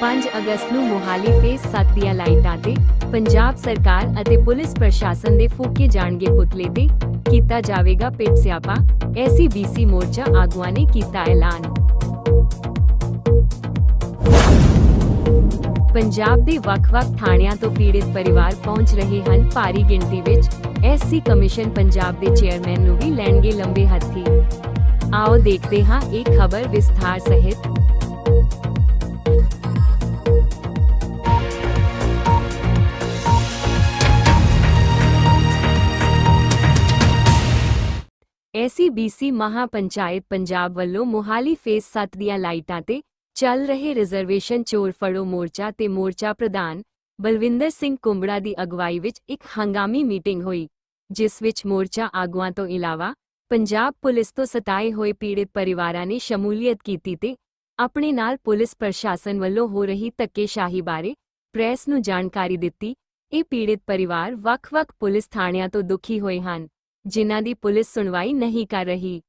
5 ਅਗਸਤ ਨੂੰ ਮੋਹਾਲੀ ਫੇਸ 7 ਦੀਆਂ ਲਾਈਟਾਂ ਤੇ ਪੰਜਾਬ ਸਰਕਾਰ ਅਤੇ ਪੁਲਿਸ ਪ੍ਰਸ਼ਾਸਨ ਦੇ ਫੂਕੇ ਜਾਣਗੇ ਪੁਤਲੇ ਤੇ ਕੀਤਾ ਜਾਵੇਗਾ ਪਿੱਟ ਸਿਆਪਾ, ਐਸਸੀਬੀਸੀ ਮੋਰਚਾ ਆਗੂਆਂ ਨੇ ਕੀਤਾ ਐਲਾਨ। ਪੰਜਾਬ ਦੇ ਵੱਖ-ਵੱਖ ਥਾਣਿਆਂ ਤੋਂ ਪੀੜਿਤ ਪਰਿਵਾਰ ਪਹੁੰਚ ਰਹੇ ਹਨ ਭਾਰੀ ਗਿਣਤੀ ਵਿੱਚ। ਐਸਸੀ ਕਮਿਸ਼ਨ ਪੰਜਾਬ ਦੇ ਚੇਅਰਮੈਨ ਨੂੰ ਵੀ ਲੈਣਗੇ ਲੰਬੇ ਹੱਥੀ। ਆਓ ਦੇਖਦੇ ਹਾਂ ਇਹ ਖਬਰ ਵਿਸਥਾਰ ਸਹਿਤ ਐਸਸੀਬੀਸੀ ਮਹਾਪੰਚਾਇਤ ਪੰਜਾਬ ਵੱਲੋਂ ਮੋਹਾਲੀ ਫੇਸ 7 ਦੀਆਂ ਲਾਈਟਾਂ ਤੇ ਚੱਲ ਰਹੇ ਰਿਜ਼ਰਵੇਸ਼ਨ ਚੋਰ ਫੜੋ ਮੋਰਚਾ ਤੇ ਮੋਰਚਾ ਪ੍ਰਧਾਨ ਬਲਵਿੰਦਰ ਸਿੰਘ ਕੁੰਬੜਾ ਦੀ ਅਗਵਾਈ ਵਿੱਚ ਇੱਕ ਹੰਗਾਮੀ ਮੀਟਿੰਗ ਹੋਈ, ਜਿਸ ਵਿੱਚ ਮੋਰਚਾ ਆਗੂਆਂ ਤੋਂ ਇਲਾਵਾ ਪੰਜਾਬ ਪੁਲਿਸ ਤੋਂ ਸਤਾਏ ਹੋਏ ਪੀੜਿਤ ਪਰਿਵਾਰਾਂ ਨੇ ਸ਼ਮੂਲੀਅਤ ਕੀਤੀ ਤੇ ਆਪਣੇ ਨਾਲ ਪੁਲਿਸ ਪ੍ਰਸ਼ਾਸਨ ਵੱਲੋਂ ਹੋ ਰਹੀ ਧੱਕੇਸ਼ਾਹੀ ਬਾਰੇ ਪ੍ਰੈਸ ਨੂੰ ਜਾਣਕਾਰੀ ਦਿੱਤੀ। ਇਹ ਪੀੜਿਤ ਪਰਿਵਾਰ ਵੱਖ-ਵੱਖ ਪੁਲਿਸ ਥਾਣਿਆਂ ਤੋਂ ਦੁਖੀ ਹੋਏ ਹਨ। ਜਿਨ੍ਹਾਂ ਦੀ ਪੁਲਿਸ ਸੁਣਵਾਈ ਨਹੀਂ ਕਰ ਰਹੀ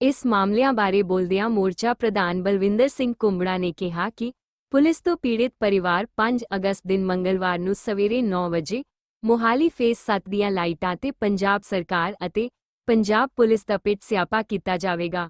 ਇਸ ਮਾਮਲਿਆਂ ਬਾਰੇ ਬੋਲਦਿਆਂ ਮੋਰਚਾ ਪ੍ਰਧਾਨ ਬਲਵਿੰਦਰ ਸਿੰਘ ਕੁੰਬੜਾ ਨੇ ਕਿਹਾ ਕਿ ਪੁਲਿਸ ਤੋਂ ਪੀੜਿਤ ਪਰਿਵਾਰ 5 ਅਗਸਤ ਦਿਨ ਮੰਗਲਵਾਰ ਨੂੰ ਸਵੇਰੇ 9 ਵਜੇ ਮੋਹਾਲੀ ਫੇਸ 7 ਦੀਆਂ ਲਾਈਟਾਂ ਤੇ ਪੰਜਾਬ ਸਰਕਾਰ ਅਤੇ ਪੰਜਾਬ ਪੁਲਿਸ ਦਾ ਪਿੱਟ ਸਿਆਪਾ ਕੀਤਾ ਜਾਵੇਗਾ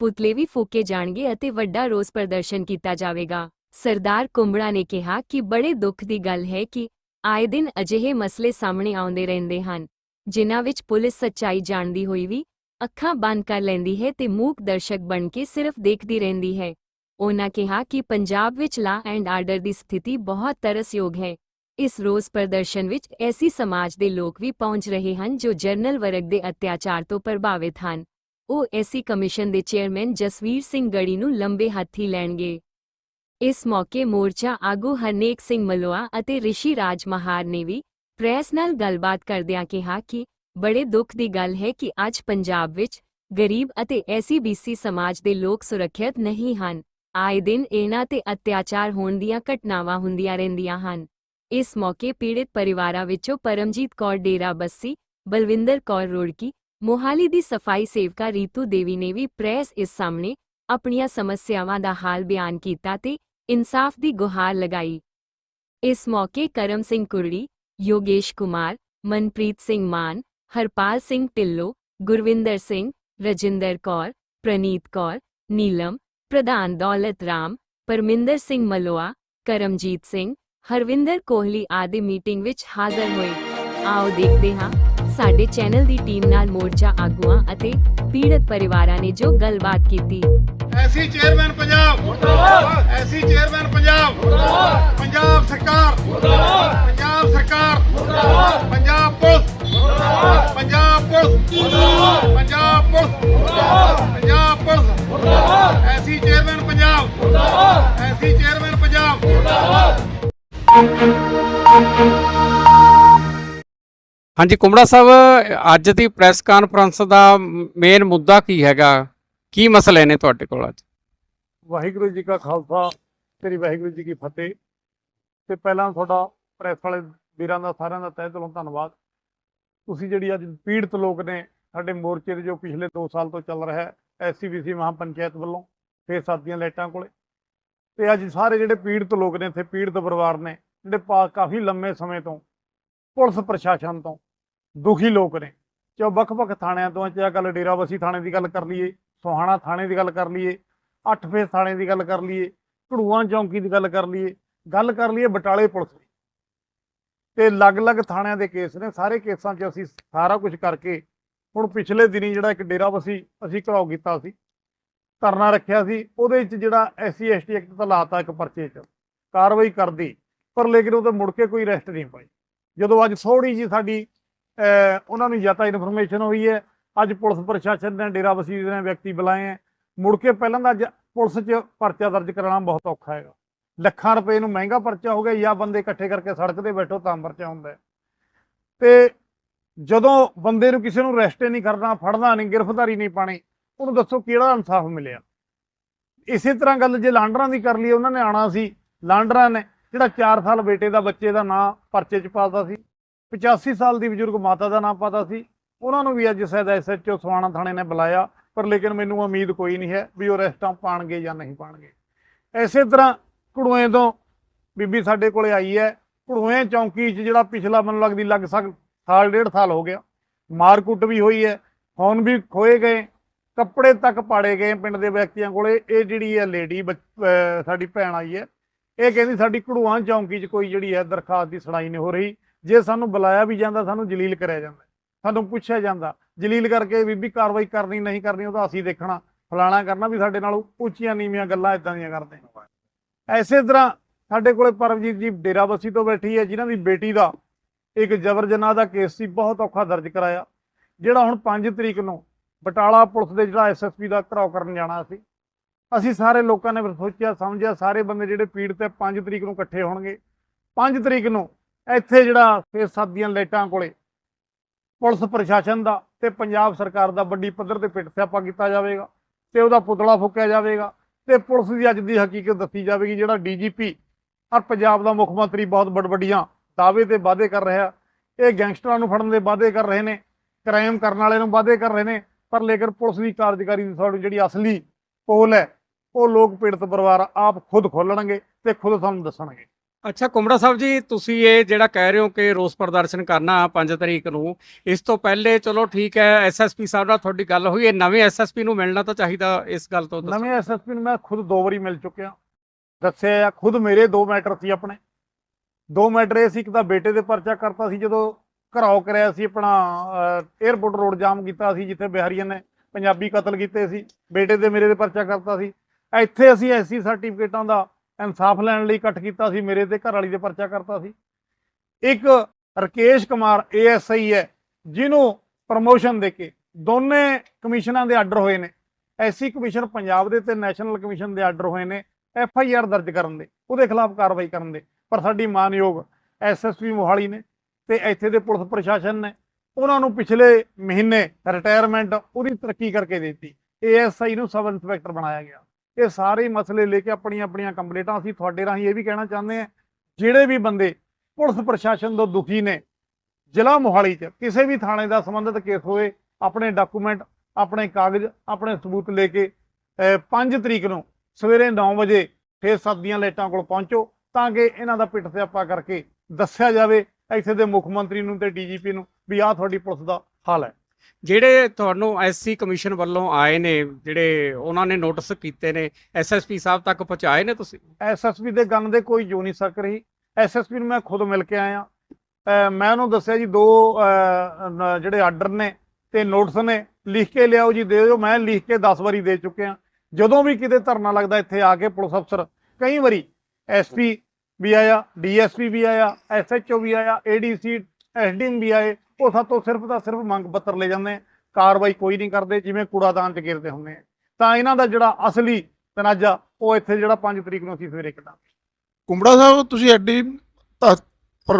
ਪੁਤਲੇ ਵੀ ਫੂਕੇ ਜਾਣਗੇ ਅਤੇ ਵੱਡਾ ਰੋਸ ਪ੍ਰਦਰਸ਼ਨ ਕੀਤਾ ਜਾਵੇਗਾ ਸਰਦਾਰ ਕੁੰਬੜਾ ਨੇ ਕਿਹਾ ਕਿ ਬੜੇ ਦੁੱਖ ਦੀ ਗੱਲ ਹੈ ਕਿ ਆਏ ਦਿਨ ਅਜਿਹੇ ਮਸਲੇ ਸਾਹਮਣੇ ਆਉਂਦੇ ਰਹਿੰਦੇ ਹਨ ਜਿਨ੍ਹਾਂ ਵਿੱਚ ਪੁਲਿਸ ਸੱਚਾਈ ਜਾਣਦੀ ਹੋਈ ਵੀ ਅੱਖਾਂ ਬੰਦ ਕਰ ਲੈਂਦੀ ਹੈ ਤੇ ਮੂਕ ਦਰਸ਼ਕ ਬਣ ਕੇ ਸਿਰਫ ਦੇਖਦੀ ਰਹਿੰਦੀ ਹੈ। ਉਨ੍ਹਾਂ ਕਿਹਾ ਕਿ ਪੰਜਾਬ ਵਿੱਚ ਲਾ ਐਂਡ ਆਰਡਰ ਦੀ ਸਥਿਤੀ ਬਹੁਤ ਤਰਸਯੋਗ ਹੈ। ਇਸ ਰੋਸ ਪ੍ਰਦਰਸ਼ਨ ਵਿੱਚ ਐਸੀ ਸਮਾਜ ਦੇ ਲੋਕ ਵੀ ਪਹੁੰਚ ਰਹੇ ਹਨ ਜੋ ਜਰਨਲ ਵਰਗ ਦੇ ਅਤਿਆਚਾਰ ਤੋਂ ਪ੍ਰਭਾਵਿਤ ਹਨ। ਉਹ ਐਸੀ ਕਮਿਸ਼ਨ ਦੇ ਚੇਅਰਮੈਨ ਜਸਵੀਰ ਸਿੰਘ ਗੜੀ ਨੂੰ ਲੰਬੇ ਹੱਥੀ ਲੈਣਗੇ। ਇਸ ਮੌਕੇ ਮੋਰਚਾ ਆਗੂ ਹਰਨੇਕ ਸਿੰਘ ਮਲੋਆ ਅਤੇ ਰਿਸ਼ੀ ਰਾਜ ਮਹਾਰ ਨੇ ਵੀ ਪ੍ਰੈਸ ਨਾਲ ਗੱਲਬਾਤ ਕਰਦਿਆਂ ਕਿਹਾ ਕਿ ਬੜੇ ਦੁੱਖ ਦੀ ਗੱਲ ਹੈ ਕਿ ਅੱਜ ਪੰਜਾਬ ਵਿੱਚ ਗਰੀਬ ਅਤੇ ਐਸਸੀਬੀਸੀ ਸਮਾਜ ਦੇ ਲੋਕ ਸੁਰੱਖਿਅਤ ਨਹੀਂ ਹਨ। ਆਏ ਦਿਨ ਇਹਨਾਂ ਤੇ ਅਤਿਆਚਾਰ ਹੋਣ ਦੀਆਂ ਘਟਨਾਵਾਂ ਹੁੰਦੀਆਂ ਰਹਿੰਦੀਆਂ ਹਨ। ਇਸ ਮੌਕੇ ਪੀੜਿਤ ਪਰਿਵਾਰਾਂ ਵਿੱਚੋਂ ਪਰਮਜੀਤ ਕੌਰ ਡੇਰਾ ਬੱਸੀ, ਬਲਵਿੰਦਰ ਕੌਰ ਰੋੜਕੀ, ਮੋਹਾਲੀ ਦੀ ਸਫ਼ਾਈ ਸੇਵਕਾ ਰੀਤੂ ਦੇਵੀ ਨੇ ਵੀ ਪ੍ਰੈਸ ਇਸ ਸਾਹਮਣੇ ਆਪਣੀਆਂ ਸਮੱਸਿਆਵਾਂ ਦਾ ਹਾਲ ਬਿਆਨ ਕੀਤਾ ਤੇ ਇਨਸਾਫ ਦੀ ਗੁਹਾਰ ਲਗਾਈ। ਇਸ ਮੌਕੇ ਕਰਮ ਸਿੰਘ ਕੁਰੜੀ ਯੋਗੇਸ਼ ਕੁਮਾਰ ਮਨਪ੍ਰੀਤ ਸਿੰਘ ਮਾਨ ਹਰਪਾਲ ਸਿੰਘ ਢਿੱਲੋਂ ਗੁਰਵਿੰਦਰ ਸਿੰਘ ਰਜਿੰਦਰ ਕੌਰ ਪ੍ਰਨੀਤ ਕੌਰ ਨੀਲਮ ਪ੍ਰਧਾਨ ਦੌਲਤ ਰਾਮ ਪਰਮਿੰਦਰ ਸਿੰਘ ਮਲੋਆ ਕਰਮਜੀਤ ਸਿੰਘ ਹਰਵਿੰਦਰ ਕੋਹਲੀ ਆਦਿ ਮੀਟਿੰਗ ਵਿੱਚ ਹਾਜ਼ਰ ਹੋਏ ਆਓ ਦੇਖਦੇ ਹਾਂ ਸਾਡੇ ਚੈਨਲ ਦੀ ਟੀਮ ਨਾਲ ਮੋਰਚਾ ਆਗੂਆਂ ਅਤੇ ਪੀੜਤ ਪਰਿਵਾਰਾਂ ਨੇ ਜੋ ਗੱਲਬਾਤ ਕੀਤੀ। ਐਸੀ ਚੇਅਰਮੈਨ ਪੰਜਾਬ ਮੁਰਦਾਬਾਦ ਐਸੀ ਚੇਅਰਮੈਨ ਪੰਜਾਬ ਮੁਰਦਾਬਾਦ ਪੰਜਾਬ ਸਰਕਾਰ ਮੁਰਦਾਬਾਦ ਪੰਜਾਬ ਸਰਕਾਰ ਮੁਰਦਾਬਾਦ ਪੰਜਾਬ ਪੁਲਿਸ ਮੁਰਦਾਬਾਦ ਪੰਜਾਬ ਪੁਲਿਸ ਮੁਰਦਾਬਾਦ ਪੰਜਾਬ ਪੁਲਿਸ ਮੁਰਦਾਬਾਦ ਪੰਜਾਬ ਪੁਲਿਸ ਮੁਰਦਾਬਾਦ ਐਸੀ ਚੇਅਰਮੈਨ ਪੰਜਾਬ ਮੁਰਦਾਬਾਦ ਐਸੀ ਚੇਅਰਮੈਨ ਪੰਜਾਬ। ਹਾਂਜੀ ਕੁਮੜਾ ਸਾਹਿਬ, ਅੱਜ ਦੀ ਪ੍ਰੈਸ ਕਾਨਫਰੰਸ ਦਾ ਮੇਨ ਮੁੱਦਾ ਕੀ ਹੈਗਾ? ਕੀ ਮਸਲੇ ਨੇ ਤੁਹਾਡੇ ਕੋਲ ਅੱਜ? ਵਾਹਿਗੁਰੂ ਜੀ ਕਾ ਖਾਲਸਾ ਤੇਰੀ ਵਾਹਿਗੁਰੂ ਜੀ ਕੀ ਫਤਿਹ। ਤੇ ਪਹਿਲਾਂ ਤੁਹਾਡਾ ਪ੍ਰੈਸ ਵਾਲੇ ਵੀਰਾਂ ਦਾ, ਸਾਰਿਆਂ ਦਾ ਤਹਿ ਦਿਲੋਂ ਧੰਨਵਾਦ। ਤੁਸੀਂ ਜਿਹੜੀ ਅੱਜ ਪੀੜਤ ਲੋਕ ਨੇ, ਸਾਡੇ ਮੋਰਚੇ ਦੇ ਜੋ ਪਿਛਲੇ 2 ਸਾਲ ਤੋਂ ਚੱਲ ਰਿਹਾ ਹੈ ਐਸਸੀਬੀਸੀ ਮਹਾਪੰਚਾਇਤ ਵੱਲੋਂ, ਫੇਰ ਸਾਦੀਆਂ ਲਾਈਟਾਂ ਕੋਲੇ। ਤੇ ਅੱਜ ਸਾਰੇ ਜਿਹੜੇ ਪੀੜਤ ਲੋਕ ਨੇ, ਇੱਥੇ ਪੀੜਤ ਪਰਿਵਾਰ ਨੇ, ਜਿਹੜੇ ਪਾ, ਕਾਫੀ ਲੰਮੇ ਸਮੇਂ ਤੋਂ ਪੁਲਿਸ ਪ੍ਰਸ਼ਾਸਨ ਤੋਂ ਦੁਖੀ ਲੋਕ ਨੇ। ਚਾਹੇ ਵੱਖ-ਵੱਖ ਥਾਣਿਆਂ ਤੋਂ ਚਾਹੇ ਗੱਲ, ਡੇਰਾਬੱਸੀ ਥਾਣੇ ਦੀ ਗੱਲ ਕਰ ਲਈਏ, ਸੋਹਾਣਾ ਥਾਣੇ ਦੀ ਗੱਲ ਕਰ ਲਈਏ ਅੱਠ ਫੇਸ ਥਾਣੇ ਦੀ ਗੱਲ ਕਰ ਲਈਏ, ਘੜੂਆਂ ਚੌਂਕੀ ਦੀ ਗੱਲ ਕਰ ਲਈਏ, ਗੱਲ ਕਰ ਲਈਏ ਬਟਾਲੇ ਪੁਲਿਸ ਦੀ। ਤੇ ਅਲੱਗ-ਅਲੱਗ ਥਾਣਿਆਂ ਦੇ ਕੇਸ ਨੇ, ਸਾਰੇ ਕੇਸਾਂ 'ਚ ਅਸੀਂ ਸਾਰਾ ਕੁਝ ਕਰਕੇ ਹੁਣ ਪਿਛਲੇ ਦਿਨੀ ਜਿਹੜਾ ਇੱਕ ਡੇਰਾਬੱਸੀ ਅਸੀਂ ਘਰਾਓ ਕੀਤਾ ਸੀ, ਧਰਨਾ ਰੱਖਿਆ ਸੀ, ਉਹਦੇ ਵਿੱਚ ਜਿਹੜਾ ਐਸਸੀ ਐਸਟੀ ਐਕਟ ਤਾਂ ਲਾਤਾ ਇੱਕ ਪਰਚੇ 'ਚ, ਕਾਰਵਾਈ ਕਰਦੀ, ਪਰ ਲੇਕਿਨ ਉਹ ਤੇ ਮੁੜ ਕੇ ਕੋਈ ਰੈਸਟ ਨਹੀਂ ਪਾਈ ਜਦੋਂ ਅੱਜ ਥੋੜੀ ਜੀ ਸਾਡੀ ਉਹਨਾਂ ਨੂੰ ਜਤਾ ਇਨਫੋਰਮੇਸ਼ਨ ਹੋਈ ਹੈ। ਅੱਜ ਪੁਲਿਸ ਪ੍ਰਸ਼ਾਸਨ ਨੇ ਡੇਰਾ ਵਸੀਰ ਨੇ ਵਿਅਕਤੀ ਬੁਲਾਏ ਹੈ। ਮੁੜ ਕੇ ਪਹਿਲਾਂ ਦਾ ਜ- ਪੁਲਿਸ 'ਚ ਪਰਚਾ ਦਰਜ ਕਰਾਉਣਾ ਬਹੁਤ ਔਖਾ ਹੈਗਾ। ਲੱਖਾਂ ਰੁਪਏ ਨੂੰ ਮਹਿੰਗਾ ਪਰਚਾ ਹੋ ਗਿਆ ਜਾਂ ਬੰਦੇ ਇਕੱਠੇ ਕਰਕੇ ਸੜਕ ਤੇ ਬੈਠੋ ਤਾਂ ਪਰਚਾ ਹੁੰਦਾ ਹੈ। ਤੇ ਜਦੋਂ ਬੰਦੇ ਨੂੰ ਕਿਸੇ ਨੂੰ ਅਰੈਸਟ ਨਹੀਂ ਕਰਨਾ, ਫੜਨਾ ਨਹੀਂ, ਗ੍ਰਿਫਤਾਰੀ ਨਹੀਂ ਪਾਣੀ, ਉਹਨੂੰ ਦੱਸੋ ਕਿਹੜਾ ਇਨਸਾਫ ਮਿਲਿਆ? ਇਸੇ ਤਰ੍ਹਾਂ ਗੱਲ ਜੇ ਲਾਂਡਰਾਂ ਦੀ ਕਰ ਲਈ ਉਹਨਾਂ ਨੇ ਆਣਾ ਸੀ। ਲਾਂਡਰਾਂ ਨੇ ਜਿਹੜਾ 4 ਸਾਲ ਬੇਟੇ ਦਾ ਬੱਚੇ ਦਾ ਨਾਂ ਪਰਚੇ 'ਚ ਪਾਤਾ ਸੀ। 85 ਸਾਲ ਦੀ ਬਜ਼ੁਰਗ ਮਾਤਾ ਦਾ ਨਾਂ ਪਤਾ ਸੀ। ਉਹਨਾਂ ਨੂੰ ਵੀ ਅੱਜ ਸ਼ਾਇਦ ਐਸਐਚਓ ਸਵਾਣਾ ਥਾਣੇ ਨੇ ਬੁਲਾਇਆ, ਪਰ ਲੇਕਿਨ ਮੈਨੂੰ ਉਮੀਦ ਕੋਈ ਨਹੀਂ ਹੈ ਵੀ ਉਹ ਰੈਸਟਾਂ ਪਾਣਗੇ ਜਾਂ ਨਹੀਂ ਪਾਣਗੇ। ਐਸੇ ਤਰ੍ਹਾਂ ਘੜੂਏ ਤੋਂ ਬੀਬੀ ਸਾਡੇ ਕੋਲੇ ਆਈ ਹੈ। ਘੜੂਏ ਚੌਂਕੀ 'ਚ ਜਿਹੜਾ ਪਿਛਲਾ ਮੈਨੂੰ ਲੱਗਦੀ ਲੱਗ ਸਕ ਸਾਲ, ਡੇਢ ਸਾਲ ਹੋ ਗਿਆ। ਮਾਰਕੁੱਟ ਵੀ ਹੋਈ ਹੈ ਫੋਨ ਵੀ ਖੋਏ ਗਏ, ਕੱਪੜੇ ਤੱਕ ਪਾੜੇ ਗਏ ਪਿੰਡ ਦੇ ਵਿਅਕਤੀਆਂ ਕੋਲੇ। ਇਹ ਜਿਹੜੀ ਹੈ ਲੇਡੀ ਸਾਡੀ ਭੈਣ ਆਈ ਹੈ। ਇਹ ਕਹਿੰਦੀ ਸਾਡੀ ਘੜੂਆਂ ਚੌਂਕੀ 'ਚ ਕੋਈ ਜਿਹੜੀ ਹੈ ਦਰਖਾਸਤ ਦੀ ਸੁਣਾਈ ਨਹੀਂ ਹੋ ਰਹੀ। ਜੇ ਸਾਨੂੰ ਬੁਲਾਇਆ ਵੀ ਜਾਂਦਾ, ਸਾਨੂੰ ਜਲੀਲ ਕਰਿਆ ਜਾਂਦਾ। ਸਾਨੂੰ ਪੁੱਛਿਆ ਜਾਂਦਾ, ਜਲੀਲ ਕਰਕੇ ਬੀਬੀ ਕਾਰਵਾਈ ਕਰਨੀ, ਨਹੀਂ ਕਰਨੀ, ਉਹ ਤਾਂ ਅਸੀਂ ਦੇਖਣਾ। ਫਲਾਣਾ ਕਰਨਾ ਵੀ ਸਾਡੇ ਨਾਲ ਉੱਚੀਆਂ ਨੀਵੀਆਂ ਗੱਲਾਂ ਇਦਾਂ ਦੀਆਂ ਕਰਦੇ। ਐਸੇ ਤਰ੍ਹਾਂ ਸਾਡੇ ਕੋਲੇ ਪਰਮਜੀਤ ਜੀ ਡੇਰਾਬੱਸੀ ਤੋਂ ਬੈਠੀ ਹੈ, ਜਿਨ੍ਹਾਂ ਦੀ ਬੇਟੀ ਦਾ ਇੱਕ ਜਬਰ ਜਨਾਹ ਦਾ ਕੇਸ ਸੀ, ਬਹੁਤ ਔਖਾ ਦਰਜ ਕਰਾਇਆ। ਜਿਹੜਾ ਹੁਣ 5 ਤਰੀਕ ਨੂੰ ਬਟਾਲਾ ਪੁਲਿਸ ਦੇ ਜਿਹੜਾ ਐਸਐਸਪੀ ਦਾ ਘਰਾਓ ਕਰਨ ਜਾਣਾ ਸੀ। ਅਸੀਂ ਸਾਰੇ ਲੋਕਾਂ ਨੇ ਸੋਚਿਆ, ਸਮਝਿਆ, ਸਾਰੇ ਬੰਦੇ ਜਿਹੜੇ ਪੀੜਤ ਹੈ 5 ਤਰੀਕ ਨੂੰ ਇਕੱਠੇ ਹੋਣਗੇ। 5 ਤਰੀਕ ਨੂੰ ਇੱਥੇ ਜਿਹੜਾ ਫੇਰ ਸੱਤ ਲਾਈਟਾਂ ਕੋਲੇ ਪੁਲਿਸ ਪ੍ਰਸ਼ਾਸਨ ਦਾ ਤੇ ਪੰਜਾਬ ਸਰਕਾਰ ਦਾ ਵੱਡੀ ਪੱਧਰ ਤੇ ਪਿੱਟ ਸਿਆਪਾ ਕੀਤਾ ਜਾਵੇਗਾ ਤੇ ਉਹਦਾ ਪੁਤਲਾ ਫੂਕਿਆ ਜਾਵੇਗਾ ਤੇ ਪੁਲਿਸ ਦੀ ਅੱਜ ਦੀ ਹਕੀਕਤ ਦੱਸੀ ਜਾਵੇਗੀ ਜਿਹੜਾ ਡੀਜੀਪੀ ਔਰ ਪੰਜਾਬ ਦਾ ਮੁੱਖ ਮੰਤਰੀ ਬਹੁਤ ਵੱਡ ਵੱਡੀਆਂ ਦਾਅਵੇ ਤੇ ਵਾਅਦੇ ਕਰ ਰਿਹਾ। ਇਹ ਗੈਂਗਸਟਰਾਂ ਨੂੰ ਫੜਨ ਦੇ ਵਾਅਦੇ ਕਰ ਰਹੇ ਨੇ, ਕ੍ਰਾਈਮ ਕਰਨ ਵਾਲੇ ਨੂੰ ਵਾਅਦੇ ਕਰ ਰਹੇ ਨੇ, ਪਰ ਲੇਕਿਨ ਪੁਲਿਸ ਦੀ ਕਾਰਜਕਾਰੀ ਦੀ ਸਾਨੂੰ ਜਿਹੜੀ ਅਸਲੀ ਪੋਲ ਹੈ, ਉਹ ਲੋਕ ਪੀੜਤ ਪਰਿਵਾਰ ਆਪ ਖੁਦ ਖੋਲਣਗੇ ਤੇ ਖੁਦ ਸਾਨੂੰ ਦੱਸਣਗੇ। ਅੱਛਾ ਕੁਮੜਾ ਸਾਹਿਬ ਜੀ, ਤੁਸੀਂ ਇਹ ਜਿਹੜਾ ਕਹਿ ਰਹੇ ਹੋ ਕਿ ਰੋਸ ਪ੍ਰਦਰਸ਼ਨ ਕਰਨਾ 5 ਤਰੀਕ ਨੂੰ, ਇਸ ਤੋਂ ਪਹਿਲੇ ਚਲੋ ਠੀਕ ਹੈ ਐਸਐਸਪੀ ਸਾਹਿਬ ਨਾਲ ਤੁਹਾਡੀ ਗੱਲ ਹੋਈ ਹੈ ਨਵੇਂ ਐਸਐਸਪੀ ਨੂੰ ਮਿਲਣਾ ਤਾਂ ਚਾਹੀਦਾ ਇਸ ਗੱਲ ਤੋਂ ਦੱਸੋ। ਨਵੇਂ ਐਸਐਸਪੀ ਨੂੰ ਮੈਂ ਖੁਦ ਦੋ ਵਾਰੀ ਮਿਲ ਚੁੱਕਿਆ। ਦੱਸਿਆ ਖੁਦ ਮੇਰੇ ਦੋ ਮੈਟਰ ਸੀ ਆਪਣੇ। ਦੋ ਮੈਟਰ ਇਹ ਸੀ, ਇੱਕ ਤਾਂ ਬੇਟੇ ਦੇ ਪਰਚਾ ਕਰਤਾ ਸੀ, ਜਦੋਂ ਘਰਾਓ ਕਰਿਆ ਸੀ ਆਪਣਾ 에어ਪੋਰਟ ਰੋਡ ਜਾਮ ਕੀਤਾ ਸੀ, ਜਿੱਥੇ ਬਿਹਾਰੀਆਂ ਨੇ ਪੰਜਾਬੀ ਕਤਲ ਕੀਤੇ ਸੀ। ਬੇਟੇ ਦੇ ਮੇਰੇ ਦੇ ਪਰਚਾ ਕਰਤਾ ਸੀ। ਇੱਥੇ ਅਸੀਂ ਐਸਸੀ ਸਰਟੀਫਿਕੇਟਾਂ ਦਾ ਇਨਸਾਫ ਲੈਣ ਲਈ ਇਕੱਠ ਕੀਤਾ ਸੀ, ਮੇਰੇ ਤੇ ਘਰ ਵਾਲੀ ਦੇ ਪਰਚਾ ਕਰਤਾ ਸੀ। ਇੱਕ ਰਕੇਸ਼ ਕੁਮਾਰ ਏਐਸਆਈ ਹੈ, ਜਿਹਨੂੰ ਪ੍ਰਮੋਸ਼ਨ ਦੇ ਕੇ ਦੋਨੇ ਕਮਿਸ਼ਨਾਂ ਦੇ ਆਰਡਰ ਹੋਏ ਨੇ। ਐਸਸੀ ਕਮਿਸ਼ਨ ਪੰਜਾਬ ਦੇ ਤੇ ਨੈਸ਼ਨਲ ਕਮਿਸ਼ਨ ਦੇ ਆਰਡਰ ਹੋਏ ਨੇ ਐਫ ਆਈ ਆਰ ਦਰਜ ਕਰਨ ਦੇ, ਉਹਦੇ ਖਿਲਾਫ ਕਾਰਵਾਈ ਕਰਨ ਦੇ। ਪਰ ਸਾਡੀ ਮਾਨਯੋਗ ਐਸਐਸਪੀ ਮੋਹਾਲੀ ਨੇ ਤੇ ਇੱਥੇ ਦੇ ਪੁਲਿਸ ਪ੍ਰਸ਼ਾਸਨ ਨੇ, ਉਹਨਾਂ ਨੂੰ ਪਿਛਲੇ ਮਹੀਨੇ ਰਿਟਾਇਰਮੈਂਟ ਉਹਦੀ ਤਰੱਕੀ ਕਰਕੇ ਦੇ ਦਿੱਤੀ। ਏਐਸਆਈ ਨੂੰ ਸਬ ਇੰਸਪੈਕਟਰ ਬਣਾਇਆ ਗਿਆ। ਇਹ ਸਾਰੇ ਮਸਲੇ ਲੈ ਕੇ ਆਪਣੀਆਂ ਆਪਣੀਆਂ ਕੰਪਲੇਂਟਾਂ, ਅਸੀਂ ਤੁਹਾਡੇ ਰਾਹੀਂ ਇਹ ਵੀ ਕਹਿਣਾ ਚਾਹੁੰਦੇ ਹਾਂ, ਜਿਹੜੇ ਵੀ ਬੰਦੇ ਪੁਲਿਸ ਪ੍ਰਸ਼ਾਸਨ ਤੋਂ ਦੁਖੀ ਨੇ, ਜ਼ਿਲ੍ਹਾ ਮੋਹਾਲੀ 'ਚ, ਕਿਸੇ ਵੀ ਥਾਣੇ ਦਾ ਸੰਬੰਧਿਤ ਕੇਸ ਹੋਏ ਆਪਣੇ ਡਾਕੂਮੈਂਟ, ਆਪਣੇ ਕਾਗਜ਼, ਆਪਣੇ ਸਬੂਤ ਲੈ ਕੇ 5 ਤਰੀਕ ਨੂੰ ਸਵੇਰੇ 9 ਵਜੇ ਫੇਰ ਸੱਤ ਦੀਆਂ ਲਾਈਟਾਂ ਕੋਲ ਪਹੁੰਚੋ, ਤਾਂ ਕਿ ਇਹਨਾਂ ਦਾ ਪਿੱਠ ਸਿਆਪਾ ਕਰਕੇ ਦੱਸਿਆ ਜਾਵੇ, ਇੱਥੇ ਦੇ ਮੁੱਖ ਮੰਤਰੀ ਨੂੰ ਤੇ ਡੀਜੀਪੀ ਨੂੰ ਵੀ ਆਹ ਤੁਹਾਡੀ ਪੁਲਿਸ ਦਾ ਹਾਲ ਹੈ। ਜਿਹੜੇ ਤੁਹਾਨੂੰ ਐਸਸੀ ਕਮਿਸ਼ਨ ਵੱਲੋਂ ਆਏ ਨੇ, ਜਿਹੜੇ ਉਹਨਾਂ ਨੇ ਨੋਟਿਸ ਕੀਤੇ ਨੇ ਐਸਐਸਪੀ ਸਾਹਿਬ ਤੱਕ ਪਹੁੰਚਾਏ ਨੇ ਤੁਸੀਂ? ਐਸਐਸਪੀ ਦੇ ਗੰਨ ਦੇ ਕੋਈ ਜੋ ਨਹੀਂ ਸਕ ਰਹੀ। ਐਸਐਸਪੀ ਨੂੰ ਮੈਂ ਖੁਦ ਮਿਲ ਕੇ ਆਇਆ। ਮੈਂ ਉਹਨੂੰ ਦੱਸਿਆ ਜੀ, ਦੋ ਜਿਹੜੇ ਆਰਡਰ ਨੇ ਤੇ ਨੋਟਿਸ ਨੇ, ਲਿਖ ਕੇ ਲਿਆਓ ਜੀ, ਦੇ ਦਿਓ। ਮੈਂ ਲਿਖ ਕੇ 10 ਵਾਰੀ ਦੇ ਚੁੱਕਿਆ। ਜਦੋਂ ਵੀ ਕਿਤੇ ਧਰਨਾ ਲੱਗਦਾ, ਇੱਥੇ ਆ ਕੇ ਪੁਲਿਸ ਅਫਸਰ ਕਈ ਵਾਰੀ ਐਸਪੀ ਵੀ ਆਇਆ ਡੀਐਸਪੀ ਵੀ ਆਇਆ ਐਸਐਚਓ ਵੀ ਆਇਆ ਏਡੀਸੀ ਐਸਡੀਐਮ ਵੀ ਆਏ। ਉਹ ਸਾਤੋਂ ਸਿਰਫ ਤਾਂ ਸਿਰਫ ਮੰਗ ਪੱਤਰ ਲੈ ਜਾਂਦੇ ਕਾਰਵਾਈ ਕੋਈ ਨਹੀਂ ਕਰਦੇ ਜਿਵੇਂ ਕੂੜਾਦਾਨ ਚ ਗਿਰਦੇ ਹੁੰਦੇ ਆ। ਤਾਂ ਇਹਨਾਂ ਦਾ ਜਿਹੜਾ ਅਸਲੀ ਤਨਾਜਾ ਉਹ ਇੱਥੇ ਜਿਹੜਾ 5 ਤਰੀਕ ਨੂੰ ਅਸੀਂ ਸਵੇਰੇ ਕੱਢਾਂਗੇ। ਕੁੰਬੜਾ ਸਾਹਿਬ ਤੁਸੀਂ ਐਡੀ ਪਰ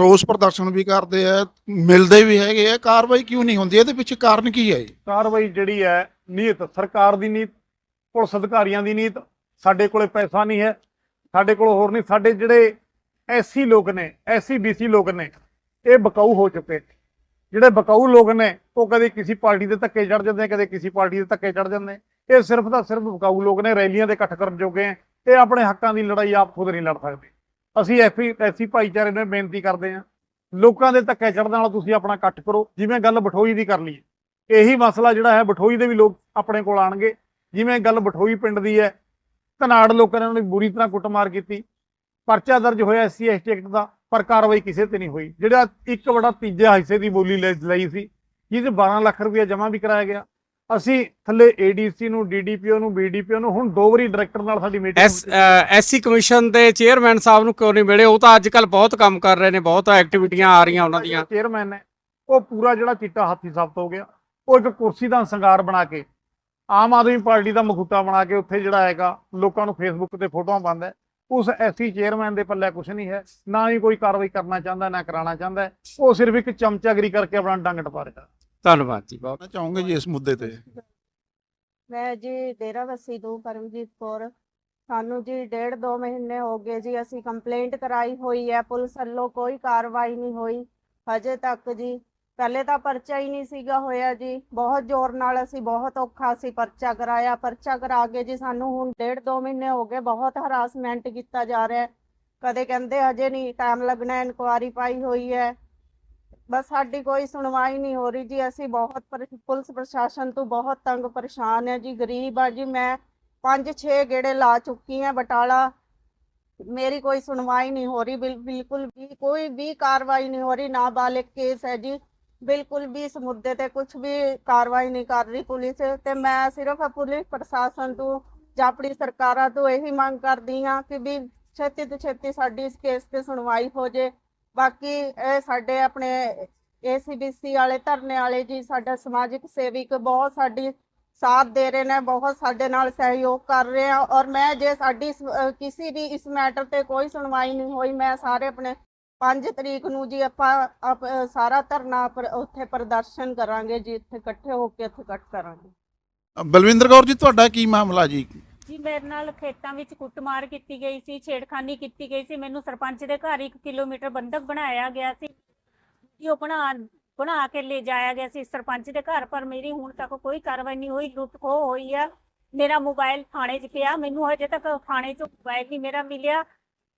ਰੋਸ ਪ੍ਰਦਰਸ਼ਨ ਵੀ ਕਰਦੇ ਆ ਮਿਲਦੇ ਵੀ ਹੈਗੇ ਆ। ਕਾਰਵਾਈ ਕਿਉਂ ਨਹੀਂ ਹੁੰਦੀ? ਇਹਦੇ ਪਿੱਛੇ ਕਾਰਨ ਕੀ ਹੈ ਕਾਰਵਾਈ ਜਿਹੜੀ ਹੈ ਨੀਤ ਸਰਕਾਰ ਦੀ ਨੀਤ ਪੁਲਿਸ ਅਧਿਕਾਰੀਆਂ ਦੀ ਨੀਤ ਸਾਡੇ ਕੋਲੇ ਪੈਸਾ ਨਹੀਂ ਹੈ। ਸਾਡੇ ਕੋਲ ਹੋਰ ਨਹੀਂ ਸਾਡੇ ਜਿਹੜੇ ਐਸੀ ਲੋਕ ਨੇ ਐਸੀ ਬੀਸੀ ਲੋਕ ਨੇ ਇਹ ਬਕਾਊ ਹੋ ਚੁੱਕੇ। ਜਿਹੜੇ ਬਕਾਊ ਲੋਕ ਨੇ, ਉਹ ਕਦੇ ਕਿਸੇ ਪਾਰਟੀ ਦੇ ਧੱਕੇ ਚੜ ਜਾਂਦੇ ਕਦੇ ਕਿਸੇ ਪਾਰਟੀ ਦੇ ਧੱਕੇ ਚੜ ਜਾਂਦੇ ਇਹ ਸਿਰਫ ਤਾਂ ਸਿਰਫ ਬਕਾਊ ਲੋਕ ਨੇ, ਰੈਲੀਆਂ ਦੇ ਇਕੱਠ ਕਰਨ ਜੋਗੇ ਹੈ ਇਹ ਆਪਣੇ ਹੱਕਾਂ ਦੀ ਲੜਾਈ ਆਪ ਖੁਦ ਨਹੀਂ ਲੜ ਸਕਦੇ। ਅਸੀਂ ਐਫੀ ਐਸੀ ਭਾਈਚਾਰੇ ਨੂੰ ਬੇਨਤੀ ਕਰਦੇ ਹਾਂ ਲੋਕਾਂ ਦੇ ਧੱਕੇ ਚੜਨ ਨਾਲ ਤੁਸੀਂ ਆਪਣਾ ਇਕੱਠ ਕਰੋ, ਜਿਵੇਂ ਗੱਲ ਬਠੋਈ ਦੀ ਕਰ ਲਈ ਇਹੀ ਮਸਲਾ ਜਿਹੜਾ ਹੈ, ਬਠੋਈ ਦੇ ਵੀ ਲੋਕ ਆਪਣੇ ਕੋਲ ਆਣਗੇ ਜਿਵੇਂ ਗੱਲ ਬਠੋਈ ਪਿੰਡ ਦੀ ਹੈ, ਧਨਾੜ ਲੋਕਾਂ ਨੇ ਉਹਨਾਂ ਦੀ ਬੁਰੀ ਤਰ੍ਹਾਂ ਕੁੱਟਮਾਰ ਕੀਤੀ। ਪਰਚਾ ਦਰਜ ਹੋਇਆ ਐਸਸੀ ਐਸਟੀ ਐਕਟ ਦਾ। ਪਰ ਕਾਰਵਾਈ ਕਿਸੇ ਤੇ ਨਹੀਂ ਹੋਈ। ਜਿਹੜਾ ਇੱਕ ਬੜਾ ਤੀਜਾ ਹਿੱਸੇ ਦੀ ਬੋਲੀ ਲੈ- ਲਈ ਸੀ ਜਿਹਦੇ 12 ਲੱਖ ਰੁਪਏ ਜਮ੍ਹਾਂ ਵੀ ਕਰਾਇਆ ਗਿਆ। ਅਸੀਂ ਥੱਲੇ ਏਡੀਸੀ ਨੂੰ ਡੀਡੀਪੀਓ ਨੂੰ ਬੀਡੀਪੀਓ ਨੂੰ ਹੁਣ ਦੋ ਵਾਰੀ ਡਾਇਰੈਕਟਰ ਨਾਲ ਸਾਡੀ ਮੀਟਿੰਗ ਐਸ ਐਸਸੀ ਕਮਿਸ਼ਨ ਦੇ ਚੇਅਰਮੈਨ ਸਾਹਿਬ ਨੂੰ ਕਿਉਂ ਨਹੀਂ ਮਿਲੇ? ਉਹ ਤਾਂ ਅੱਜ ਕੱਲ ਬਹੁਤ ਕੰਮ ਕਰ ਰਹੇ ਨੇ ਬਹੁਤ ਐਕਟੀਵਿਟੀਆਂ ਆ ਰਹੀਆਂ ਉਹਨਾਂ ਦੀਆਂ। ਚੇਅਰਮੈਨ ਨੇ ਉਹ ਪੂਰਾ ਜਿਹੜਾ ਚਿੱਟਾ ਹਾਥੀ ਸਾਬਤ ਹੋ ਗਿਆ। ਉਹ ਇੱਕ ਕੁਰਸੀ ਦਾ ਸੰਗਾਰ ਬਣਾ ਕੇ ਆਮ ਆਦਮੀ ਪਾਰਟੀ ਦਾ ਮਖੂਟਾ ਬਣਾ ਕੇ ਉੱਥੇ ਜਿਹੜਾ ਹੈਗਾ ਲੋਕਾਂ ਨੂੰ ਫੇਸਬੁੱਕ ਤੇ ਫੋਟੋਆਂ ਪਾਉਂਦਾ। ਉਸ ਐਸੀ ਚੇਅਰਮੈਨ ਦੇ ਪੱਲੇ ਕੁਝ ਨਹੀਂ ਹੈ ਨਾ ਹੀ ਕੋਈ ਕਾਰਵਾਈ ਕਰਨਾ ਚਾਹੁੰਦਾ ਨਾ ਕਰਾਉਣਾ ਚਾਹੁੰਦਾ। ਉਹ ਸਿਰਫ ਇੱਕ ਚਮਚਾਗਰੀ ਕਰਕੇ ਆਪਣਾ ਡੰਗ ਟਪਾ ਰਿਹਾ। ਧੰਨਵਾਦ ਜੀ ਬਹੁਤ ਮੈਂ ਚਾਹੂੰਗਾ ਜੀ ਇਸ ਮੁੱਦੇ ਤੇ। ਮੈਂ ਜੀ ਡੇਰਾਬੱਸੀ ਤੋਂ ਪਰਮਜੀਤ ਕੌਰ। ਸਾਨੂੰ ਜੀ ਡੇਢ ਦੋ ਮਹੀਨੇ ਹੋ ਗਏ ਜੀ ਅਸੀਂ ਕੰਪਲੇਂਟ ਕਰਾਈ ਹੋਈ ਹੈ ਪੁਲਿਸ ਵੱਲੋਂ ਕੋਈ ਕਾਰਵਾਈ ਨਹੀਂ ਹੋਈ। ਹਜੇ ਤੱਕ ਜੀ ਪਹਿਲੇ ਤਾਂ ਪਰਚਾ ਹੀ ਨਹੀਂ ਸੀਗਾ ਹੋਇਆ ਜੀ। ਬਹੁਤ ਜ਼ੋਰ ਨਾਲ ਅਸੀਂ ਬਹੁਤ ਔਖਾ ਸੀ ਪਰਚਾ ਕਰਾਇਆ। ਪਰਚਾ ਕਰਾ ਕੇ ਜੀ ਸਾਨੂੰ ਹੁਣ ਡੇਢ ਦੋ ਮਹੀਨੇ ਹੋ ਗਏ ਬਹੁਤ ਹਰਾਸਮੈਂਟ ਕੀਤਾ ਜਾ ਰਿਹਾ ਹੈ। ਕਦੇ ਕਹਿੰਦੇ ਹਜੇ ਨਹੀਂ ਟਾਈਮ ਲੱਗਣਾ, ਇਨਕੁਆਰੀ ਪਾਈ ਹੋਈ ਹੈ। ਬਸ ਸਾਡੀ ਕੋਈ ਸੁਣਵਾਈ ਨਹੀਂ ਹੋ ਰਹੀ ਜੀ। ਅਸੀਂ ਬਹੁਤ ਪੁਲਿਸ ਪ੍ਰਸ਼ਾਸਨ ਤੋਂ ਬਹੁਤ ਤੰਗ ਪਰੇਸ਼ਾਨ ਹੈ ਜੀ। ਗਰੀਬ ਆ ਜੀ। ਮੈਂ ਪੰਜ ਛੇ ਗੇੜੇ ਲਾ ਚੁੱਕੀ ਹਾਂ। ਬਟਾਲਾ ਮੇਰੀ ਕੋਈ ਸੁਣਵਾਈ ਨਹੀਂ ਹੋ ਰਹੀ। ਬਿਲ- ਬਿਲਕੁਲ ਵੀ ਕੋਈ ਵੀ ਕਾਰਵਾਈ ਨਹੀਂ ਹੋ ਰਹੀ। ਨਾਬਾਲਿਗ ਕੇਸ ਹੈ ਜੀ। ਬਿਲਕੁਲ ਵੀ ਇਸ ਮੁੱਦੇ ਤੇ ਕੁਝ ਵੀ ਕਾਰਵਾਈ ਨਹੀਂ ਕਰ ਰਹੀ ਪੁਲਿਸ ਤੇ ਮੈਂ ਸਿਰਫ ਪੁਲਿਸ ਪ੍ਰਸ਼ਾਸਨ ਤੋਂ ਜਾਂ ਆਪਣੀ ਸਰਕਾਰਾਂ ਤੋਂ ਇਹੀ ਮੰਗ ਕਰਦੀ ਹਾਂ ਕਿ ਵੀ ਛੇਤੀ ਤੋਂ ਛੇਤੀ ਸਾਡੀ ਇਸ ਕੇਸ ਤੇ ਸੁਣਵਾਈ ਹੋ ਜੇ। ਬਾਕੀ ਇਹ ਸਾਡੇ ਆਪਣੇ ਏਸੀਬੀਸੀ ਵਾਲੇ, ਧਰਨੇ ਵਾਲੇ ਜੀ, ਸਾਡਾ ਸਮਾਜਿਕ ਸੇਵਕ ਬਹੁਤ ਸਾਡੀ ਸਾਥ ਦੇ ਰਹੇ ਨੇ, ਬਹੁਤ ਸਾਡੇ ਨਾਲ ਸਹਿਯੋਗ ਕਰ ਰਹੇ ਆ ਔਰ ਮੈਂ ਜੇ ਸਾਡੀ ਇਸ- ਕਿਸੇ ਵੀ ਇਸ ਮੈਟਰ ਤੇ ਕੋਈ ਸੁਣਵਾਈ ਨਹੀਂ ਹੋਈ, ਮੈਂ ਸਾਰੇ ਆਪਣੇ 5 ਤਰੀਕ ਨੂੰ ਜੀ ਆਪਾਂ ਸਾਰਾ ਧਰਨਾ ਪਰ- ਉੱਥੇ ਪ੍ਰਦਰਸ਼ਨ ਕਰਾਂਗੇ ਜੀ ਇੱਥੇ ਇਕੱਠੇ ਹੋ ਕੇ ਇੱਥੇ ਇਕੱਠ ਕਰਾਂਗੇ। ਬਲਵਿੰਦਰ ਕੌਰ ਜੀ ਤੁਹਾਡਾ ਕੀ ਮਾਮਲਾ ਜੀ? ਜੀ ਮੇਰੇ ਨਾਲ ਖੇਤਾਂ ਵਿੱਚ ਕੁੱਟਮਾਰ ਕੀਤੀ ਗਈ ਸੀ ਛੇੜਖਾਨੀ ਕੀਤੀ ਗਈ ਸੀ। ਮੈਨੂੰ ਸਰਪੰਚ ਦੇ ਘਰ 1 ਕਿਲੋਮੀਟਰ ਬੰਦਕ ਬਣਾਇਆ ਗਿਆ ਸੀ। ਜੀ ਉਹ ਬਣਾ ਬਣਾ ਕੇ ਲੈ ਜਾਇਆ ਗਿਆ ਸੀ ਸਰਪੰਚ ਦੇ ਘਰ ਪਰ ਮੇਰੀ ਹੁਣ ਤੱਕ ਕੋਈ ਕਾਰਵਾਈ ਨਹੀਂ ਹੋਈ। ਲੁੱਟ ਖੋਹ ਹੋਈ ਆ। ਮੇਰਾ ਮੋਬਾਈਲ ਥਾਣੇ 'ਚ ਪਿਆ। ਮੈਨੂੰ ਹਜੇ ਤੱਕ ਥਾਣੇ 'ਚੋਂ ਮੋਬਾਈਲ ਨਹੀਂ ਮੇਰਾ ਮਿਲਿਆ।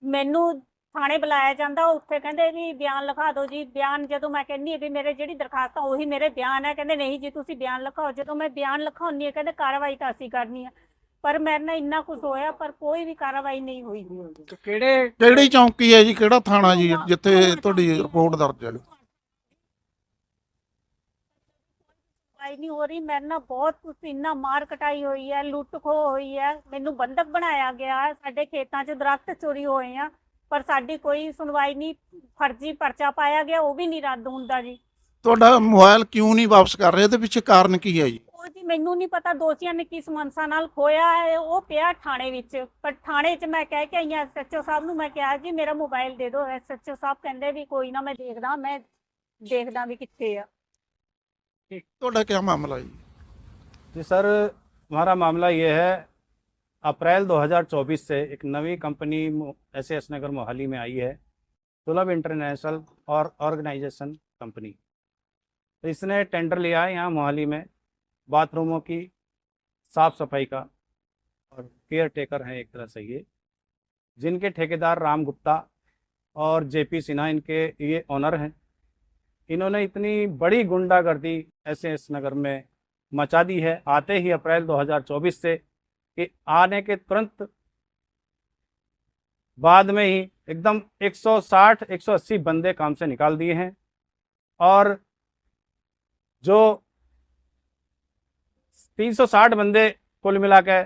ਮੈਨੂੰ ਥਾਣੇ ਬੁਲਾਇਆ ਜਾਂਦਾ ਉੱਥੇ ਕਹਿੰਦੇ ਵੀ ਬਿਆਨ ਲਿਖਾ ਦਿਓ ਜੀ ਬਿਆਨ ਜਦੋਂ ਮੈਂ ਕਹਿੰਦੀ ਹਾਂ ਵੀ ਮੇਰੇ ਜਿਹੜੀ ਦਰਖਾਸਤ ਆ ਉਹੀ ਮੇਰੇ ਬਿਆਨ ਹੈ ਕਹਿੰਦੇ ਨਹੀਂ ਜੀ ਤੁਸੀਂ ਬਿਆਨ ਲਿਖਾਓ ਜਦੋਂ ਮੈਂ ਬਿਆਨ ਲਿਖਾਉਂਦੀ ਹਾਂ ਕਹਿੰਦੇ ਕਾਰਵਾਈ ਤਾਂ ਅਸੀਂ ਕਰਨੀ ਆ ਪਰ ਮੇਰੇ ਨਾਲ ਇੰਨਾ ਕੁਝ ਹੋਇਆ ਪਰ ਕੋਈ ਵੀ ਕਾਰਵਾਈ ਨਹੀਂ ਹੋਈ। ਤੇ ਕਿਹੜੇ ਕਿਹੜੀ ਚੌਂਕੀ ਹੈ ਜੀ ਕਿਹੜਾ ਥਾਣਾ ਜੀ ਜਿੱਥੇ ਤੁਹਾਡੀ ਰਿਪੋਰਟ ਦਰਜ ਹੈ? ਕਾਰਵਾਈ ਨਹੀਂ ਹੋ ਰਹੀ ਮੇਰੇ ਨਾਲ ਬਹੁਤ ਕੁਝ ਇੰਨਾ ਮਾਰ ਕਟਾਈ ਹੋਈ ਹੈ ਲੁੱਟ ਖੋਹ ਹੋਈ ਹੈ ਮੈਨੂੰ ਬੰਦਕ ਬਣਾਇਆ ਗਿਆ ਸਾਡੇ ਖੇਤਾਂ 'ਚ ਦਰਖਤ ਚੋਰੀ ਹੋਏ ਆ ਪਰ ਸਾਡੀ ਕੋਈ ਸੁਣਵਾਈ ਨਹੀਂ ਫਰਜ਼ੀ ਪਰਚਾ ਪਾਇਆ ਗਿਆ ਉਹ ਵੀ ਨਹੀਂ ਰੱਦ ਹੁੰਦਾ ਜੀ ਤੁਹਾਡਾ ਮੋਬਾਈਲ ਕਿਉਂ ਨਹੀਂ ਵਾਪਸ ਕਰ ਰਹੇ ਇਹਦੇ ਪਿੱਛੇ ਕਾਰਨ ਕੀ ਹੈ ਜੀ ਉਹ ਜੀ ਮੈਨੂੰ ਨਹੀਂ ਪਤਾ ਦੋਸ਼ੀਆਂ ਨੇ ਕਿਸ ਮਨਸਾ ਨਾਲ ਖੋਇਆ ਹੈ ਉਹ ਪਿਆ ਥਾਣੇ ਵਿੱਚ ਪਰ ਥਾਣੇ 'ਚ ਮੈਂ ਕਹਿ ਕੇ ਆਈ ਹਾਂ ਐਸਐਚਓ ਸਾਹਿਬ ਨੂੰ ਮੈਂ ਕਿਹਾ ਜੀ ਮੇਰਾ ਮੋਬਾਈਲ ਦੇ ਦਿਓ ਐਸਐਚਓ ਸਾਹਿਬ ਕਹਿੰਦੇ ਵੀ ਕੋਈ ਨਾ ਮੈਂ ਦੇਖਦਾ ਮੈਂ ਦੇਖਦਾ ਵੀ ਕਿੱਥੇ ਆ ਤੁਹਾਡਾ ਕੀ ਮਾਮਲਾ ਜੀ जी सर हमारा मामला ये है अप्रैल 2024 से एक नई company S S Nagar Mohali में आई है, सुलभ इंटरनेशनल और ऑर्गेनाइजेशन कंपनी। तो इसने टेंडर लिया है यहाँ मोहाली में, बाथरूमों की साफ़ सफ़ाई का, और केयर टेकर हैं एक तरह से ये। जिनके ठेकेदार राम गुप्ता और जेपी सिन्हा इनके ये ऑनर हैं। इन्होंने इतनी बड़ी गुंडागर्दी एस एस नगर में मचा दी है। आते ही अप्रैल 2024 से कि आने के तुरंत बाद में ही एकदम 160 180 बंदे काम से निकाल दिए हैं। और जो 360 बंदे कुल मिला के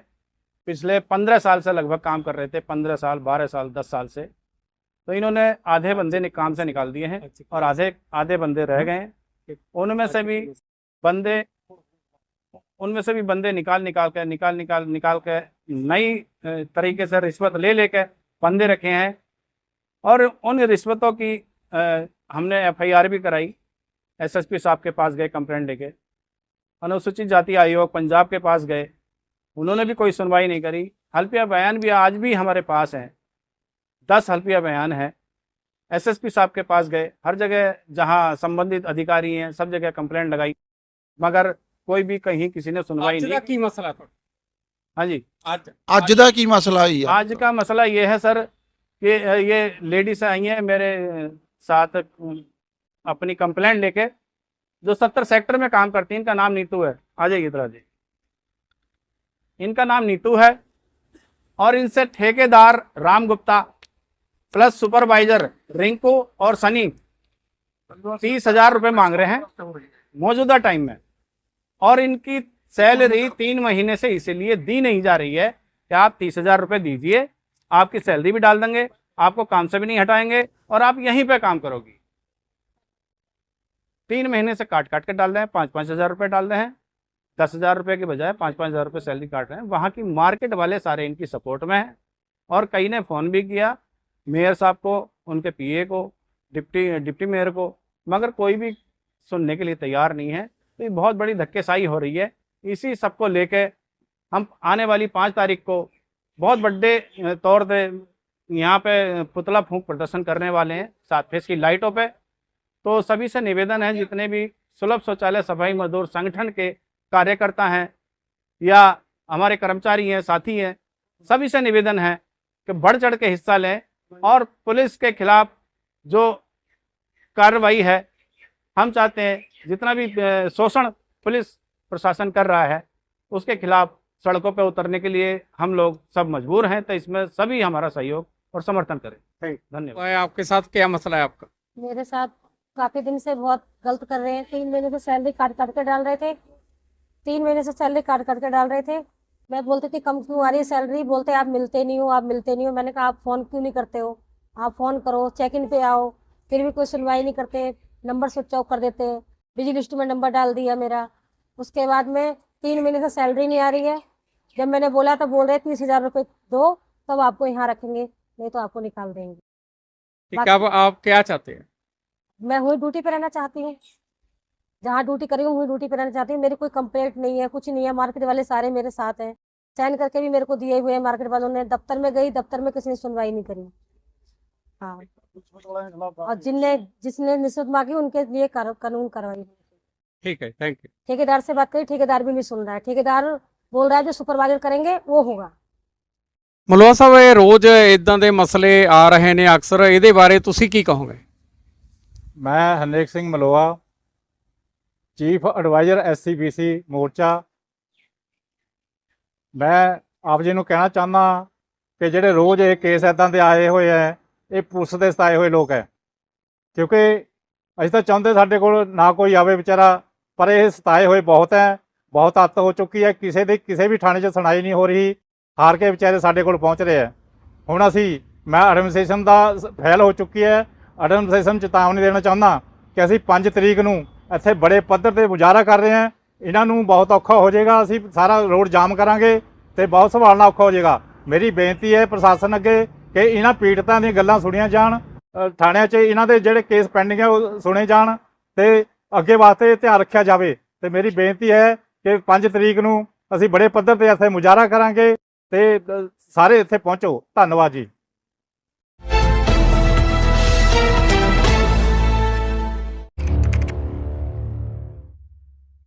पिछले 15 साल से लगभग काम कर रहे थे 15 साल 12 साल 10 साल से तो इन्होंने आधे बंदे नि- काम से निकाल दिए हैं और आधे आधे बंदे रह गए हैं। उनमें से भी बंदे उनमें से भी बंदे निकाल निकाल के, निकाल निकाल निकाल के नई तरीके से रिश्वत ले लेके बंदे रखे हैं। और उन रिश्वतों की हमने एफआईआर भी कराई, एसएसपी साहब के पास गए कंप्लेंट लेके। अनुसूचित जाति आयोग पंजाब के पास गए, उन्होंने भी कोई सुनवाई नहीं करी। हल्फिया बयान भी आज भी हमारे पास हैं। दस हल्फिया बयान है। एसएसपी साहब के पास गए, हर जगह जहाँ संबंधित अधिकारी हैं, सब जगह कंप्लेंट लगाई। मगर कोई भी कहीं किसी ने सुनवाई ਅੱਜ ਦਾ नहीं ਕੀ ਮਸਲਾ ਤੁਹਾਡਾ हाँ जी ਅੱਜ ਅੱਜ ਦਾ ਕੀ ਮਸਲਾ ਜੀ आज का मसला ये है सर कि अ, ये लेडीज आई हैं मेरे साथ अ, अपनी कंप्लेंट लेके जो सत्तर सेक्टर में काम करती हैं इनका नाम नीतू है आ जाइए इधर आ जाइए इनका नाम नीतू है और इनसे ठेकेदार राम गुप्ता प्लस सुपरवाइजर रिंकू और सनी तीस हजार रुपये मांग रहे हैं मौजूदा टाइम में और इनकी सैलरी तीन महीने से इसीलिए दी नहीं जा रही है कि आप तीस हज़ार रुपये दीजिए आपकी सैलरी भी डाल देंगे आपको काम से भी नहीं हटाएँगे और आप यहीं पे काम करोगी। तीन महीने से काट काट के डाल रहे हैं पाँच पाँच हज़ार रुपये डाल रहे हैं दस हज़ार रुपये के बजाय पाँच पाँच हज़ार रुपये सैलरी काट रहे हैं। वहाँ की मार्केट वाले सारे इनकी सपोर्ट में हैं और कई ने फ़ोन भी किया मेयर साहब को उनके पीए को डिप्टी डिप्टी मेयर को मगर कोई भी सुनने के लिए तैयार नहीं है। तो ये बहुत बड़ी धक्केशाही हो रही है। इसी सबको लेके हम आने वाली पाँच तारीख को बहुत बड़े तौर पर यहाँ पे पुतला फूंक प्रदर्शन करने वाले हैं सात फेस की लाइटों पे। तो सभी से निवेदन है, जितने भी सुलभ शौचालय सफ़ाई मजदूर संगठन के कार्यकर्ता हैं या हमारे कर्मचारी हैं, साथी हैं, सभी से निवेदन है कि बढ़ चढ़ के हिस्सा लें और पुलिस के खिलाफ जो कार्रवाई है, हम चाहते हैं जितना भी शोषण पुलिस प्रशासन कर रहा है उसके खिलाफ सड़कों पर उतरने के लिए हम लोग सब मजबूर हैं तो इसमें सभी हमारा सहयोग और समर्थन करें। धन्यवाद। आपके साथ क्या मसला है आपका? मेरे साथ काफ़ी दिन से बहुत गलत कर रहे हैं। तीन महीने से सैलरी काट काट के डाल रहे थे। तीन महीने से सैलरी काट काट के डाल रहे थे। मैं बोलती थी कम क्यों आ रही है सैलरी? बोलते आप मिलते नहीं हो आप मिलते नहीं हो। मैंने कहा आप फ़ोन क्यों नहीं करते हो? आप फ़ोन करो चेक इन पे आओ फिर भी कोई सुनवाई नहीं करते नंबर स्विच ऑफ़ कर देते हैं। बिज़ी लिस्ट में नंबर डाल दिया मेरा। उसके बाद में तीन महीने से सैलरी नहीं आ रही है। जब मैंने बोला तो बोल रहे तीस हज़ार रुपये दो तब आपको यहाँ रखेंगे नहीं तो आपको निकाल देंगे। ठीक अब आप क्या चाहते हैं? मैं हुई ड्यूटी पे रहना चाहती हूँ। जहाँ ड्यूटी करी हूँ हुई ड्यूटी पे रहना चाहती हूँ। मेरी कोई कंप्लेंट नहीं है कुछ नहीं है। मार्केट वाले सारे मेरे साथ हैं। साइन करके भी मेरे को दिए हुए हैं मार्केट वालों ने। दफ्तर में गई दफ्तर में किसी ने सुनवाई नहीं करी। हाँ। और जिनने जिसने निश्चित मांगी उनके लिए कार- कानून कार्रवाई ठीक है थैंक यू ठेकेदार से बात करी ठेकेदार भी नहीं सुन रहा है ठेकेदार बोल रहा है जो सुपरवाइजर करेंगे वो होगा ਮਲਵਾ ਸਾਹਿਬ ਇਹ ਰੋਜ਼ ਇਦਾਂ ਦੇ ਮਸਲੇ ਆ ਰਹੇ ਨੇ ਅਕਸਰ ਇਹਦੇ ਬਾਰੇ ਤੁਸੀਂ ਕੀ ਕਹੋਗੇ ਮੈਂ Harnek Singh Maloya chief adviser SCBC Morcha ਮੈਂ ਆਪ ਜੀ ਨੂੰ ਕਹਿਣਾ ਚਾਹੁੰਦਾ ਕਿ ਜਿਹੜੇ ਰੋਜ਼ ਇਹ ਕੇਸ ਇਦਾਂ ਦੇ ਆਏ ਹੋਏ ਹੈ ਇਹ ਪੁਲਿਸ ਦੇ ਸਤਾਏ ਹੋਏ ਲੋਕ ਹੈ। ਕਿਉਂਕਿ ਅਸੀਂ ਤਾਂ ਚਾਹੁੰਦੇ ਸਾਡੇ ਕੋਲ ਨਾ ਕੋਈ ਆਵੇ ਵਿਚਾਰਾ, ਪਰ ਇਹ ਸਤਾਏ ਹੋਏ ਬਹੁਤ ਹੈ, ਬਹੁਤ ਹੱਦ ਹੋ ਚੁੱਕੀ ਹੈ। ਕਿਸੇ ਦੇ, ਕਿਸੇ ਵੀ ਥਾਣੇ 'ਚ ਸੁਣਾਈ ਨਹੀਂ ਹੋ ਰਹੀ, ਹਾਰ ਕੇ ਵਿਚਾਰੇ ਸਾਡੇ ਕੋਲ ਪਹੁੰਚ ਰਹੇ ਹੈ। ਹੁਣ ਅਸੀਂ, ਮੈਂ ਐਡਮਿਨਿਸਟ੍ਰੇਸ਼ਨ ਦਾ ਫੈਲ ਹੋ ਚੁੱਕੀ ਹੈ। ਐਡਮਿਨਿਸਟ੍ਰੇਸ਼ਨ ਚੇਤਾਵਨੀ ਦੇਣਾ ਚਾਹੁੰਦਾ ਕਿ ਅਸੀਂ 5 ਤਰੀਕ ਨੂੰ ਇੱਥੇ ਬੜੇ ਪੱਧਰ ਤੇ ਮੁਜ਼ਾਹਰਾ ਕਰ ਰਹੇ ਹਾਂ। ਇਹਨਾਂ ਨੂੰ ਬਹੁਤ ਔਖਾ ਹੋ ਜਾਏਗਾ, ਅਸੀਂ ਸਾਰਾ ਰੋਡ ਜਾਮ ਕਰਾਂਗੇ ਤੇ ਬਹੁਤ ਸੰਭਾਲਣਾ ਔਖਾ ਹੋ ਜਾਏਗਾ। ਮੇਰੀ ਬੇਨਤੀ ਹੈ ਪ੍ਰਸ਼ਾਸਨ ਅੱਗੇ ਕਿ ਇਹਨਾਂ ਪੀੜਤਾਂ ਦੀਆਂ ਗੱਲਾਂ ਸੁਣੀਆਂ ਜਾਣ ਥਾਣਿਆਂ 'ਚ ਇਹਨਾਂ ਦੇ ਜਿਹੜੇ ਕੇਸ ਪੈਂਡਿੰਗ ਹੈ ਉਹ ਸੁਣੇ ਜਾਣ ਤੇ ਅੱਗੇ ਵਾਸਤੇ ਧਿਆਨ ਰੱਖਿਆ ਜਾਵੇ। ਤੇ ਮੇਰੀ ਬੇਨਤੀ ਹੈ ਕਿ 5 ਤਰੀਕ ਨੂੰ ਅਸੀਂ ਬੜੇ ਪੱਧਰ ਤੇ ਇੱਥੇ ਮੁਜ਼ਾਹਰਾ ਕਰਾਂਗੇ ਤੇ ਸਾਰੇ ਇੱਥੇ ਪਹੁੰਚੋ। ਧੰਨਵਾਦ ਜੀ।